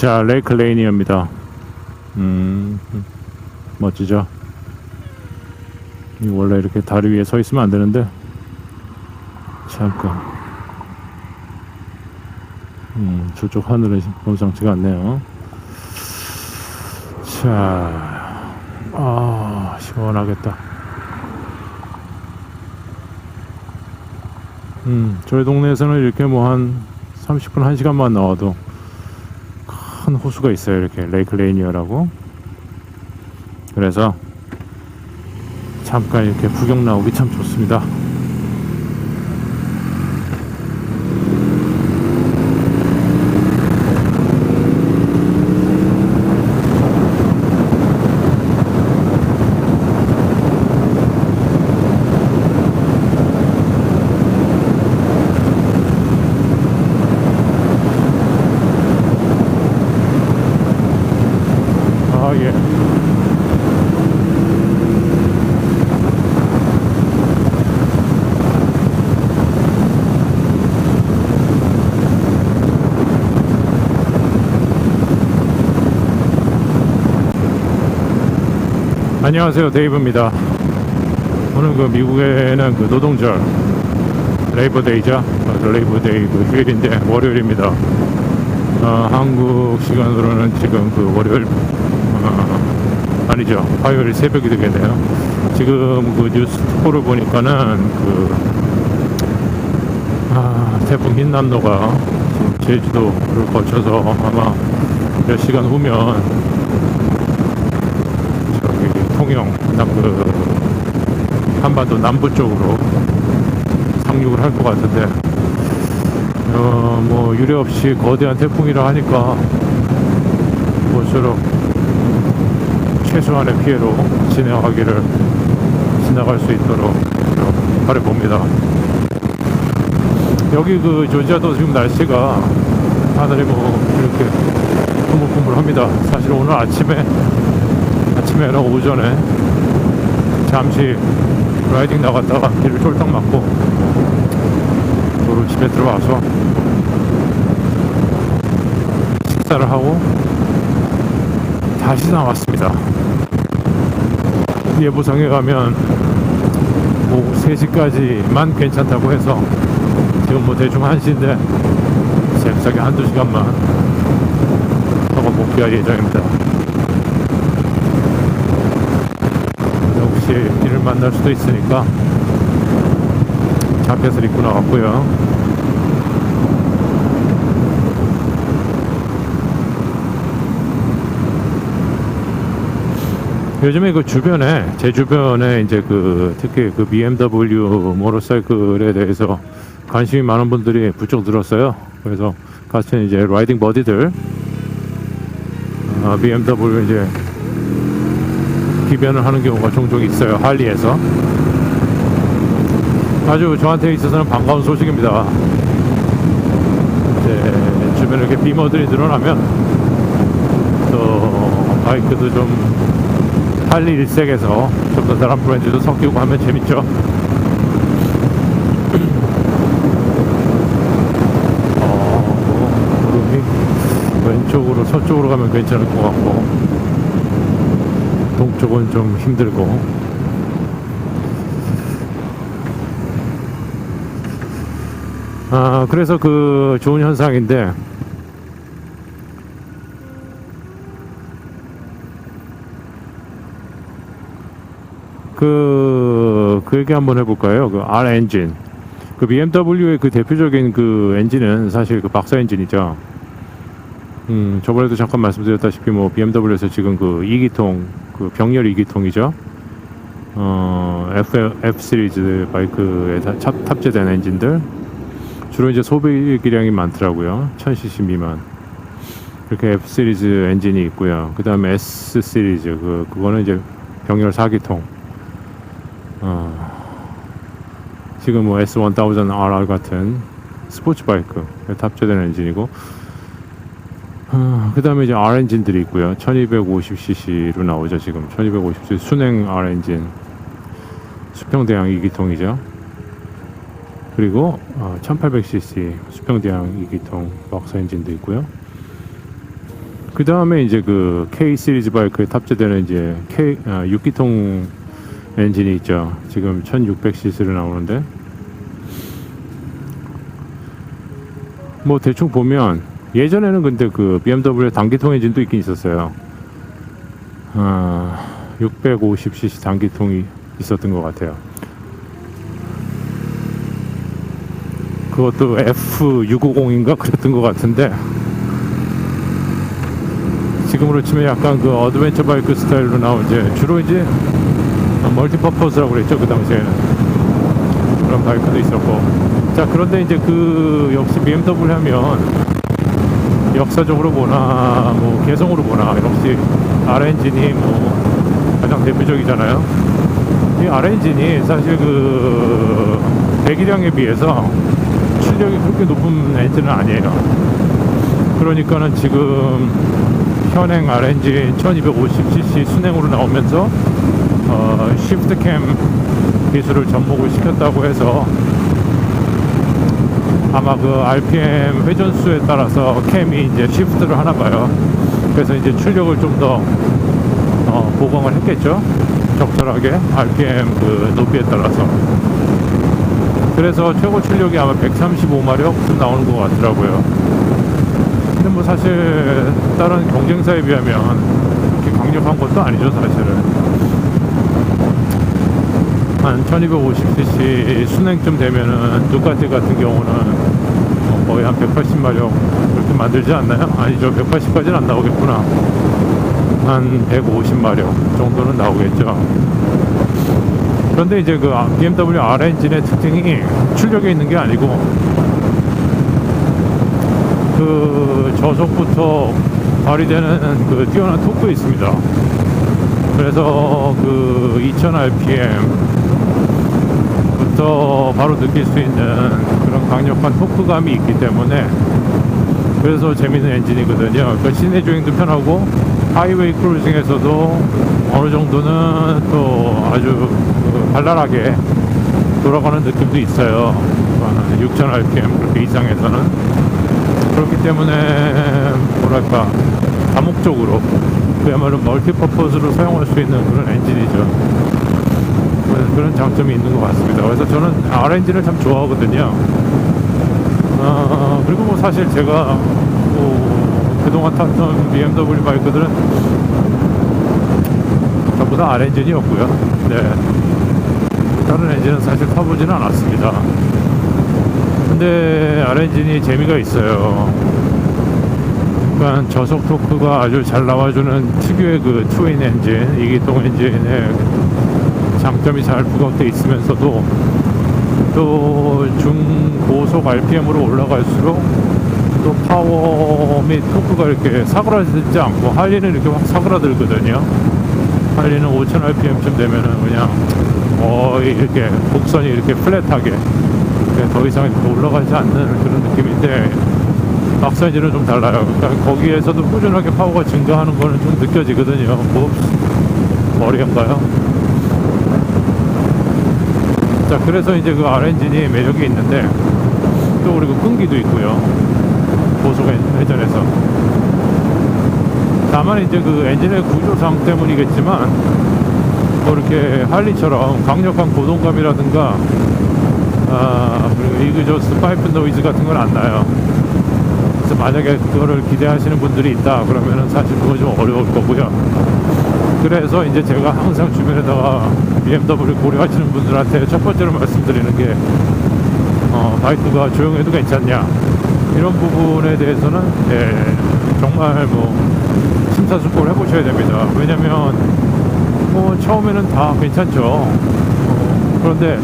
자, 레이크 레이니어입니다. 음, 멋지죠? 이 원래 이렇게 다리 위에 서 있으면 안 되는데, 잠깐. 음, 저쪽 하늘은 범상치가 않네요. 자, 아, 시원하겠다. 음, 저희 동네에서는 이렇게 뭐 한 30분, 1시간만 나와도 큰 호수가 있어요. 이렇게 레이크 레이니어라고. 그래서 잠깐 이렇게 구경 나오기 참 좋습니다. 아, 예. 안녕하세요 데이브입니다. 오늘 그 미국에는 그 노동절 레이버데이죠? 어, 레이버데이 그 휴일인데 월요일입니다. 어, 한국 시간으로는 지금 그 월요일 어, 아니죠. 화요일 새벽이 되겠네요. 지금 그 뉴스 특보를 보니까는 그 아, 태풍 흰남노가 제주도를 거쳐서 아마 몇 시간 후면 통영 남그 한반도 남부 쪽으로 상륙을 할 것 같은데 어, 뭐 유례 없이 거대한 태풍이라 하니까 모쪼록 최소한의 피해로 진행하기를 지나갈 수 있도록 바라봅니다. 여기 그 조지아도 지금 날씨가 하늘이 뭐 이렇게 꾸물꾸물합니다. 사실 오늘 아침에 아침에는 오전에 잠시 라이딩 나갔다가 길을 쫄딱 맞고 도로 집에 들어와서 식사를 하고 다시 나왔습니다. 예보상에 가면 오후 3시까지만 괜찮다고 해서 지금 뭐 대충 1시인데 잽싸게 한두 시간만 더가 복귀할 예정입니다. 혹시 이를 만날 수도 있으니까 자켓을 입고 나왔고요. 요즘에 그 주변에 제 주변에 이제 그 특히 그 BMW 모터사이클에 대해서 관심이 많은 분들이 부쩍 늘었어요. 그래서 같이 이제 라이딩 버디들 아, BMW 이제 기변을 하는 경우가 종종 있어요. 할리에서 아주 저한테 있어서는 반가운 소식입니다. 이제 주변에 이렇게 비머들이 늘어나면 또 바이크도 좀 할리 일색에서 좀더 다른 브랜드도 섞이고 하면 재밌죠. 어, 구름이 왼쪽으로 서쪽으로 가면 괜찮을 것 같고 동쪽은 좀 힘들고 아 그래서 그 좋은 현상인데 그, 그 얘기 한번 해볼까요? 그 R 엔진. 그 BMW의 그 대표적인 그 엔진은 사실 그 박사 엔진이죠. 음, 저번에도 잠깐 말씀드렸다시피 뭐 BMW에서 지금 그 2기통, 그 병렬 2기통이죠. 어, F, F 시리즈 바이크에 다- 탑, 탑재된 엔진들. 주로 이제 소비기량이 많더라고요. 1000cc 미만. 이렇게 F 시리즈 엔진이 있고요. 그 다음에 S 시리즈, 그, 그거는 이제 병렬 4기통. 어, 지금 뭐 S1000RR 같은 스포츠 바이크에 탑재된 엔진이고, 그 다음에 이제 R 엔진들이 있고요. 1250cc로 나오죠, 지금. 1250cc 순행 R 엔진. 수평대양 2기통이죠. 그리고 어, 1800cc 수평대양 2기통 박스 엔진도 있고요. 그 다음에 이제 그 K 시리즈 바이크에 탑재되는 이제 K 아, 6기통 엔진이 있죠. 지금 1600cc를 나오는데 뭐 대충 보면 예전에는 근데 그 BMW 단기통 엔진도 있긴 있었어요. 아, 650cc 단기통이 있었던 것 같아요. 그것도 F650인가 그랬던 것 같은데 지금으로 치면 약간 그 어드벤처 바이크 스타일로 나온 이제 주로 이제 멀티퍼포스라고 그랬죠 그 당시에는 그런 바이크도 있었고 자 그런데 이제 그 역시 BMW 하면 역사적으로 보나 뭐 개성으로 보나 역시 R 엔진이 뭐 가장 대표적이잖아요. 이 R 엔진이 사실 그 배기량에 비해서 출력이 그렇게 높은 엔진은 아니에요. 그러니까는 지금 현행 R 엔진 1250cc 순행으로 나오면서 어, 시프트 캠 기술을 접목을 시켰다고 해서 아마 그 RPM 회전수에 따라서 캠이 이제 시프트를 하나 봐요. 그래서 이제 출력을 좀더 어, 보강을 했겠죠. 적절하게 RPM 그 높이에 따라서. 그래서 최고 출력이 아마 135마력 나오는 것 같더라고요. 근데 뭐 사실 다른 경쟁사에 비하면 그렇게 강력한 것도 아니죠, 사실은. 한 1250cc 순행쯤 되면은 두카티 같은 경우는 뭐 거의 한 180마력 그렇게 만들지 않나요? 아니죠 180까지는 안 나오겠구나. 한 150마력 정도는 나오겠죠. 그런데 이제 그 BMW R 엔진의 특징이 출력에 있는 게 아니고 그 저속부터 발휘되는 그 뛰어난 토크에 있습니다. 그래서 그 2000rpm 부터 바로 느낄 수 있는 그런 강력한 토크감이 있기 때문에 그래서 재밌는 엔진이거든요. 그 시내 주행도 편하고 하이웨이 크루징에서도 어느 정도는 또 아주 그 발랄하게 돌아가는 느낌도 있어요. 6000rpm 그렇게 이상에서는 그렇기 때문에 뭐랄까 다목적으로 그야말로 멀티퍼포즈로 사용할 수 있는 그런 엔진이죠. 그런 장점이 있는 것 같습니다. 그래서 저는 R 엔진을 참 좋아하거든요. 어, 그리고 뭐 사실 제가 뭐 그동안 탔던 BMW 바이크들은 전부 다 R 엔진이었고요. 네. 다른 엔진은 사실 타보지는 않았습니다. 근데 R 엔진이 재미가 있어요. 그러니까 저속 토크가 아주 잘 나와주는 특유의 그 트윈 엔진, 이기통 엔진의 장점이 잘 부각돼 있으면서도 또 중고속 RPM으로 올라갈수록 또 파워 및 토크가 이렇게 사그라들지 않고 할리는 이렇게 확 사그라들거든요. 할리는 5000 RPM쯤 되면은 그냥 거의 이렇게 곡선이 이렇게 플랫하게 이렇게 더 이상 올라가지 않는 그런 느낌인데 막사이즈는 좀 달라요. 그러니까 거기에서도 꾸준하게 파워가 증가하는 거는 좀 느껴지거든요. 뭐 머리인가요? 자 그래서 이제 그 R 엔진이 매력이 있는데 또 그리고 끈기도 있고요. 고속 회전에서. 다만 이제 그 엔진의 구조상 때문이겠지만 뭐 이렇게 할리처럼 강력한 고동감이라든가 아 그리고 이그저스 파이프 노이즈 같은 건 안 나요. 그래서 만약에 그거를 기대하시는 분들이 있다 그러면은 사실 그거 좀 어려울 거고요 그래서 이제 제가 항상 주변에다가 BMW 고려하시는 분들한테 첫 번째로 말씀드리는 게 어, 바이크가 조용해도 괜찮냐 이런 부분에 대해서는 예, 정말 뭐 심사숙고를 해보셔야 됩니다. 왜냐면 뭐 처음에는 다 괜찮죠. 어, 그런데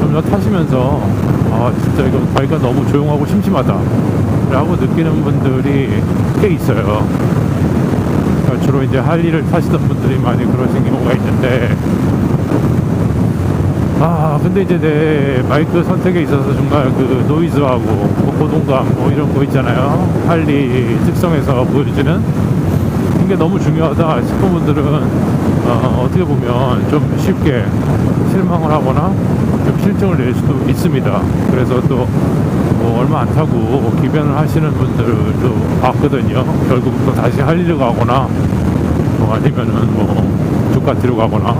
점점 타시면서 아 진짜 이거 바이크가 너무 조용하고 심심하다 라고 느끼는 분들이 꽤 있어요. 주로 이제 할리를 타시던 분들이 많이 그러신 경우가 있는데. 아 근데 이제 내 마이크 선택에 있어서 정말 그 노이즈하고 뭐 고동감 뭐 이런 거 있잖아요. 할리 특성에서 보여주는? 이게 너무 중요하다 싶은 분들은 어, 어떻게 보면 좀 쉽게 실망을 하거나 좀 실증을 낼 수도 있습니다. 그래서 또 뭐 얼마 안 타고 기변을 하시는 분들도 봤거든요. 결국 또 다시 할리로 가거나 뭐 아니면은 뭐 두카티로 가거나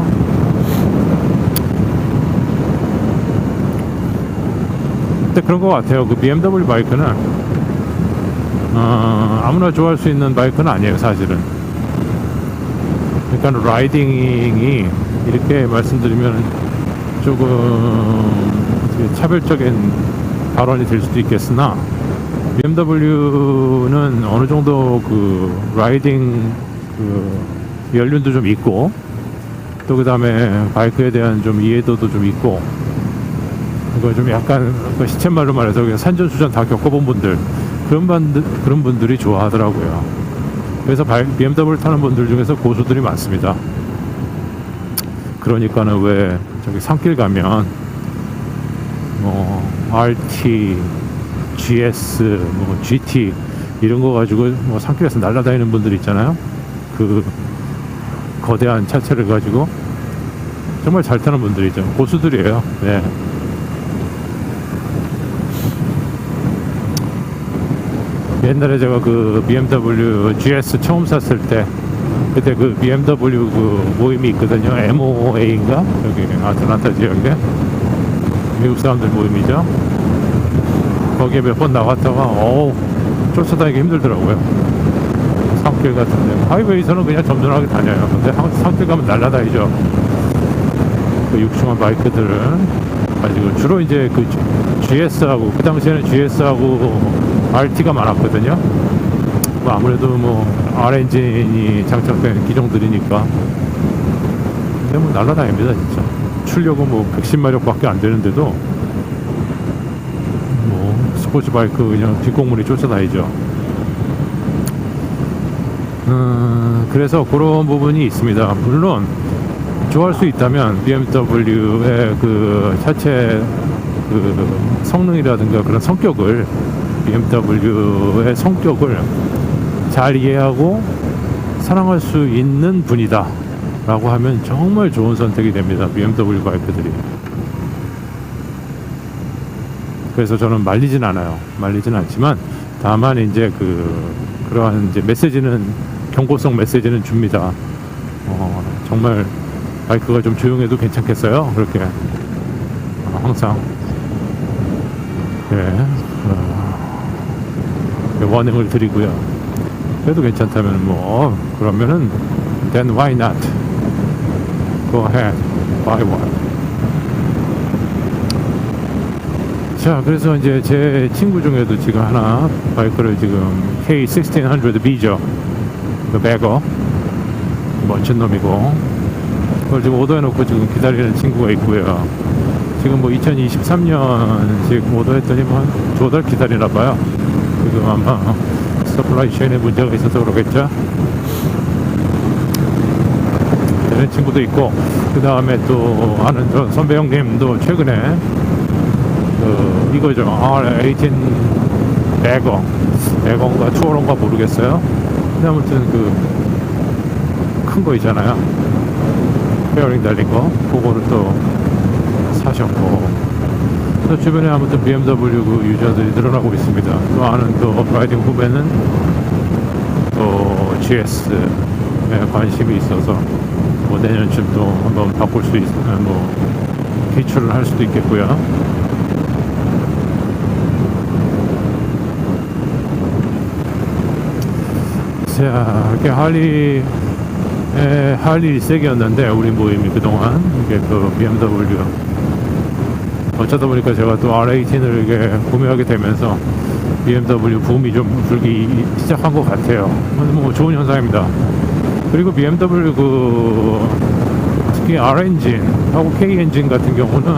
근데 그런 것 같아요. 그 BMW 바이크는 어, 아무나 좋아할 수 있는 바이크는 아니에요, 사실은. 그러니까 라이딩이 이렇게 말씀드리면 조금 차별적인 발언이 될 수도 있겠으나 BMW는 어느 정도 그 라이딩 그 연륜도 좀 있고 또 그 다음에 바이크에 대한 좀 이해도도 좀 있고 이거 좀 약간 그 시쳇말로 말해서 산전수전 다 겪어본 분들 그런 분들 그런 분들이 좋아하더라고요. 그래서 BMW 타는 분들 중에서 고수들이 많습니다. 그러니까는 왜 저기 산길 가면 뭐 RT, GS, 뭐 GT 이런 거 가지고 뭐 산길에서 날아다니는 분들 있잖아요. 그 거대한 차체를 가지고 정말 잘 타는 분들이죠. 고수들이에요. 네. 옛날에 제가 그 BMW GS 처음 샀을 때 그때 그 BMW 그 모임이 있거든요. MOA인가? 여기 아틀란타 지역에 미국 사람들 모임이죠. 거기에 몇 번 나갔다가 어우 쫓아다니기 힘들더라고요. 산길 같은데 하이웨이에서는 그냥 점잖하게 다녀요. 근데 산- 산길 가면 날라다니죠. 그 육중한 바이크들은 가지고 주로 이제 그 GS하고 그 당시에는 GS하고 RT가 많았거든요. 뭐 아무래도 뭐 R 엔진이 장착된 기종들이니까 근데 뭐 날라다닙니다 진짜. 출력은 뭐 110마력밖에 안 되는데도 뭐 스포츠 바이크 그냥 뒷공문이 쫓아다니죠. 음, 그래서 그런 부분이 있습니다. 물론 좋아할 수 있다면 BMW의 그 차체 그 성능이라든가 그런 성격을 BMW의 성격을 잘 이해하고 사랑할 수 있는 분이다 라고 하면 정말 좋은 선택이 됩니다 BMW 바이크들이 그래서 저는 말리진 않아요 말리진 않지만 다만 이제 그 그러한 이제 메시지는 경고성 메시지는 줍니다 어, 정말 바이크가 좀 조용해도 괜찮겠어요? 그렇게 어, 항상 예, 어, 원행을 드리고요. 그래도 괜찮다면 뭐 어, 그러면은 then why not? Go ahead, buy one. 자, 그래서 이제 제 친구 중에도 지금 하나 바이크를 지금 K1600B죠. 그 배거 멋진 놈이고 그걸 지금 오더해놓고 지금 기다리는 친구가 있고요. 지금 뭐 2023년씩 오더했더니 뭐두달 기다리나 봐요. 지금 아마 서플라이 체인에 문제가 있어서 그러겠죠. 이런 친구도 있고 그 다음에 또 아는 저 선배 형님도 최근에 그 이거죠 R18 배거 배거인가 투어론가 모르겠어요. 근데 아무튼 그 큰 거 있잖아요. 페어링 달린 거 그거를 또 사셨고 또 주변에 아무튼 BMW 그 유저들이 늘어나고 있습니다. 또 아는 또 라이딩 후배는 또 GS에 관심이 있어서 뭐 내년쯤 또 한번 바꿀 수 있, 아, 뭐 기출을 할 수도 있겠고요. 자, 이렇게 할리 에, 할리 일색이었는데 우리 모임이 그동안 이게 그 BMW 어쩌다 보니까 제가 또 R18을 이게 구매하게 되면서 BMW 붐이 좀 불기 시작한 것 같아요. 뭐 좋은 현상입니다. 그리고 BMW 그 특히 R 엔진하고 K 엔진 같은 경우는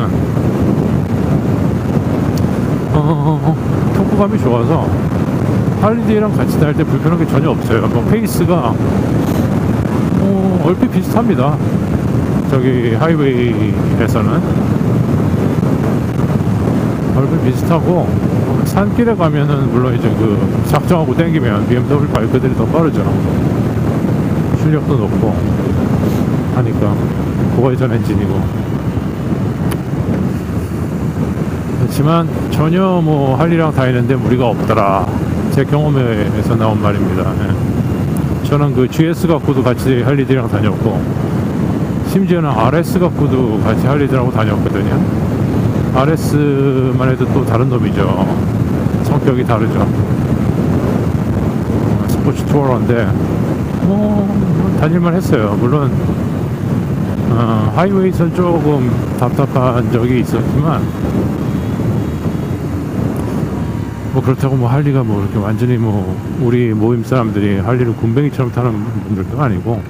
어, 통구감이 좋아서 할리데이랑 같이 다닐 때 불편한 게 전혀 없어요. 뭐 페이스가 어, 얼핏 비슷합니다. 저기 하이웨이에서는 얼핏 비슷하고 산길에 가면은 물론 이제 그 작정하고 땡기면 BMW 바이크들이 더 빠르죠. 출력도 높고 하니까 고회전 엔진이고 그렇지만 전혀 뭐 할리랑 다니는데 무리가 없더라. 제 경험에서 나온 말입니다. 예. 저는 그 GS 갖고도 같이 할리들이랑 다녔고 심지어는 RS 갖고도 같이 할리들하고 다녔거든요. RS만 해도 또 다른 놈이죠. 성격이 다르죠. 어, 스포츠 투어러인데 뭐 다닐만 했어요. 물론 어, 하이웨이선 조금 답답한 적이 있었지만 뭐 그렇다고 뭐 할리가 뭐 이렇게 완전히 뭐 우리 모임 사람들이 할리를 군뱅이처럼 타는 분들도 아니고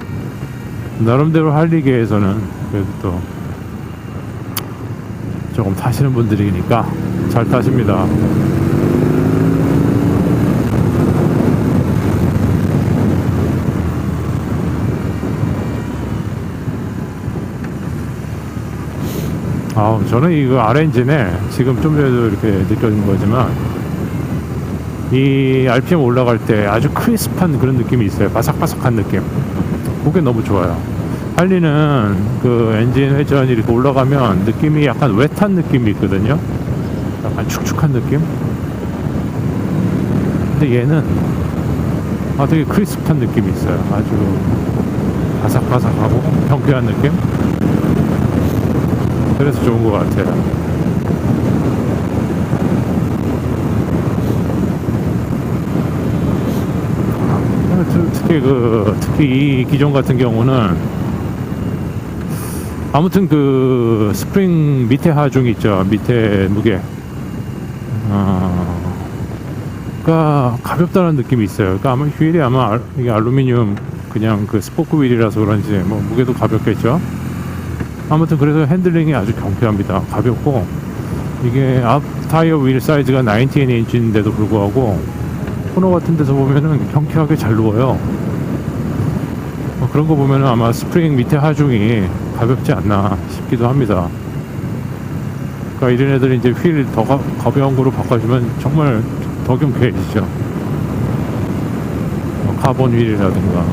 나름대로 할리계에서는 그래도 또 조금 타시는 분들이니까 잘 타십니다. 아, 저는 이거 RNG네 지금 좀 전에도 이렇게 느껴진 거지만 이 RPM 올라갈 때 아주 크리스프한 그런 느낌이 있어요. 바삭바삭한 느낌. 그게 너무 좋아요. 할리는 그 엔진 회전이 이렇게 올라가면 느낌이 약간 웨트한 느낌이 있거든요. 약간 축축한 느낌. 근데 얘는 아 되게 크리스프한 느낌이 있어요. 아주 바삭바삭하고 경쾌한 느낌. 그래서 좋은 것 같아요. 아, 트- 특히 그 특히 이 기종 같은 경우는 아무튼 그 스프링 밑에 하중 있죠 밑에 무게 어, 가 가볍다는 느낌이 있어요. 그러니까 아마 휠이 아마 알- 이게 알루미늄 그냥 그 스포크 휠이라서 그런지 뭐 무게도 가볍겠죠. 아무튼 그래서 핸들링이 아주 경쾌합니다. 가볍고 이게 앞 타이어 휠 사이즈가 19인치인데도 불구하고 코너 같은 데서 보면은 경쾌하게 잘 누워요. 뭐 그런 거 보면은 아마 스프링 밑에 하중이 가볍지 않나 싶기도 합니다. 그러니까 이런 애들이 이제 휠 더 가벼운 거로 바꿔주면 정말 더 경쾌해지죠. 뭐 카본 휠이라든가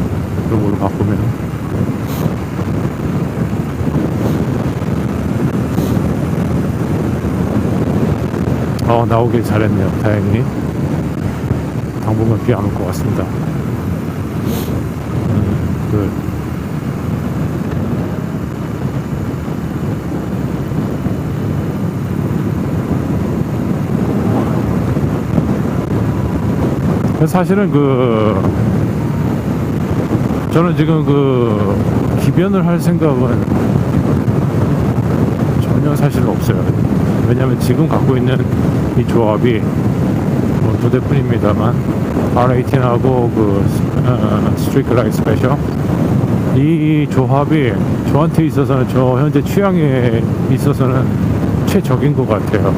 그런 걸로 바꾸면. 어, 나오길 잘했네요. 다행히. 당분간 비 안 올 것 같습니다. 음, 그, 사실은 그 저는 지금 그 기변을 할 생각은 전혀 사실 없어요. 왜냐하면 지금 갖고 있는 이 조합이 뭐두 대뿐입니다만 R18하고 그 어, 스트리크 라이 스페셜 이 조합이 저한테 있어서는 저 현재 취향에 있어서는 최적인 것 같아요.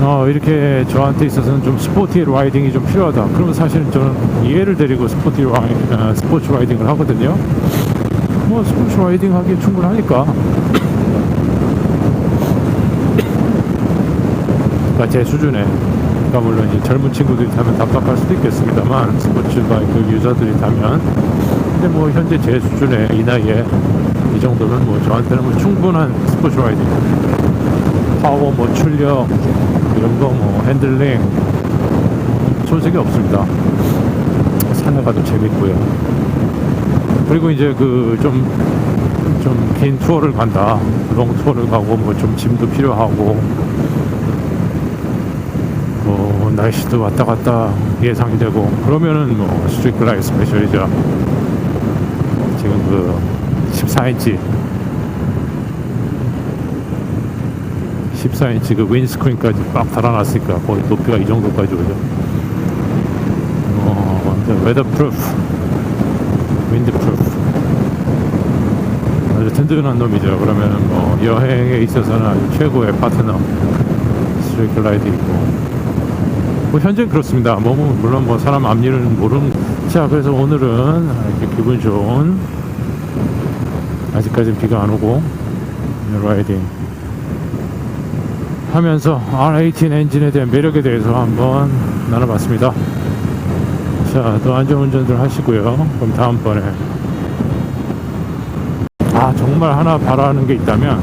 어, 이렇게 저한테 있어서는 좀 스포티 라이딩이 좀 필요하다. 그러면 사실은 저는 얘를 데리고 스포티 라이, 어, 스포츠 라이딩을 하거든요. 뭐 스포츠 라이딩 하기에 충분하니까. 그러니까 제 수준에. 그러니까 물론 이 젊은 친구들이 타면 답답할 수도 있겠습니다만 스포츠 바이크 유저들이 타면. 근데 뭐 현재 제 수준에 이 나이에 이 정도면 뭐 저한테는 뭐 충분한 스포츠 라이딩. 파워 뭐 출력 이런 거 뭐 핸들링 손색이 없습니다. 산에 가도 재밌고요. 그리고 이제 그 좀 좀 긴 투어를 간다. 롱 투어를 가고 뭐 좀 짐도 필요하고 뭐 날씨도 왔다 갔다 예상이 되고 그러면은 뭐 스트리트 라이 스페셜이죠. 지금 그 14인치 14인치 그 윈스크린까지 빡 달아놨으니까 거의 높이가 이 정도까지 오죠. 어, 완전 웨더프루프, 윈드프루프. 아주 든든한 놈이죠. 그러면 뭐 여행에 있어서는 아주 최고의 파트너. 스트레이트 라이드 있고. 뭐 현재는 그렇습니다. 뭐, 뭐 물론 뭐 사람 앞일은 모르는. 자, 그래서 오늘은 이렇게 기분 좋은 아직까지는 비가 안 오고 라이딩 하면서 R18 엔진에 대한 매력에 대해서 한번 나눠봤습니다. 자, 또 안전운전들 하시고요. 그럼 다음번에. 아, 정말 하나 바라는 게 있다면,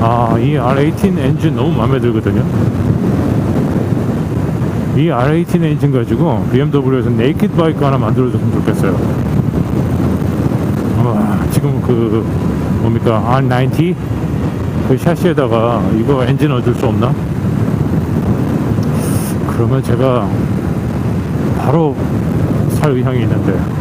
아, 이 R18 엔진 너무 마음에 들거든요. 이 R18 엔진 가지고 BMW에서 네이키드 바이크 하나 만들어줬으면 좋겠어요. 와, 지금 그 뭡니까 R90 그 샤시에다가 이거 엔진 얻을 수 없나? 그러면 제가 바로 살 의향이 있는데